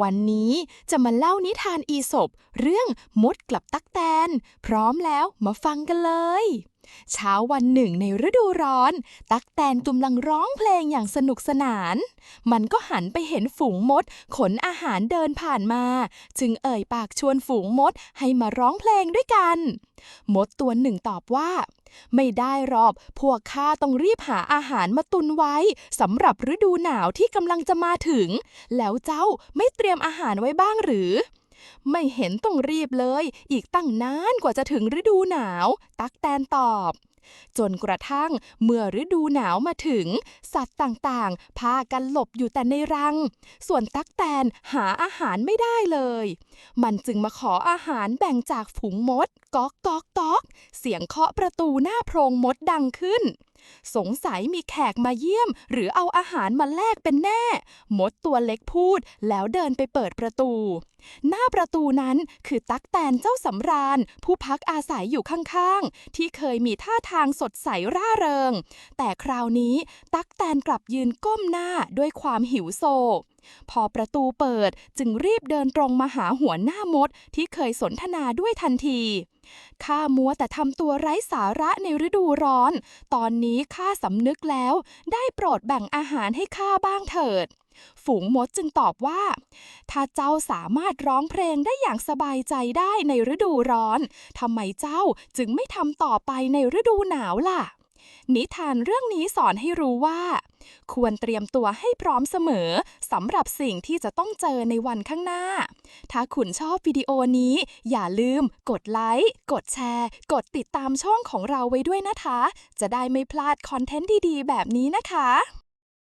วันนี้จะมาเล่านิทานอีสบเรื่องมดกลับตักแตน พร้อมแล้วมาฟังกันเลย เช้าวันหนึ่งในฤดูร้อน ตักแตนกำลังร้องเพลงอย่างสนุกสนาน มันก็หันไปเห็นฝูงมด ขนอาหารเดินผ่านมา จึงเอ่ยปากชวนฝูงมดให้มาร้องเพลงด้วยกัน มดตัวหนึ่งตอบว่า ไม่ได้หรอกพวกข้าต้องรีบหาอาหารมาตุนไว้สำหรับฤดูหนาวที่กำลังจะมาถึง แล้วเจ้าไม่เตรียมอาหารไว้บ้างหรือ ไม่เห็นต้องรีบเลย อีกตั้งนานกว่าจะถึงฤดูหนาว ตักแตนตอบ จนกระทั่งเมื่อฤดูหนาวมาถึง สัตว์ต่างๆ พากันหลบอยู่แต่ในรัง ส่วนตักแตนหาอาหารไม่ได้เลย มันจึงมาขออาหารแบ่งจากฝูงมด ก๊อกก๊อกก๊อก เสียงเคาะประตูหน้าโพรงมดดังขึ้น สงสัยมีแขกมาเยี่ยม หรือเอาอาหารมาแลกเป็นแน่ มดตัวเล็กพูดแล้วเดินไปเปิดประตู หน้าประตูนั้นคือตั๊กแตนเจ้าสำราญ ผู้พักอาศัยอยู่ข้างๆ ที่เคยมีท่าทางสดใสร่าเริง แต่คราวนี้ตั๊กแตนกลับยืนก้มหน้าด้วยความหิวโซพอประตูเปิดจึงรีบเดินตรงมาหาหัวหน้ามดที่เคยสนทนาด้วยทันที ข้ามัวแต่ทำตัวไร้สาระในฤดูร้อน ตอนนี้ข้าสำนึกแล้ว ได้โปรดแบ่งอาหารให้ข้าบ้างเถิด ฝูงมดจึงตอบว่า ถ้าเจ้าสามารถร้องเพลงได้อย่างสบายใจได้ในฤดูร้อนทำไมเจ้าจึงไม่ทำต่อไปในฤดูหนาวล่ะ นิทานเรื่องนี้สอนให้รู้ว่า ควรเตรียมตัวให้พร้อมเสมอสำหรับสิ่งที่จะต้องเจอในวันข้างหน้า ถ้าคุณชอบวิดีโอนี้ อย่าลืม กดไลค์ กดแชร์ กดติดตามช่องของเราไว้ด้วยนะคะ จะได้ไม่พลาดคอนเทนต์ดีๆ แบบนี้นะคะ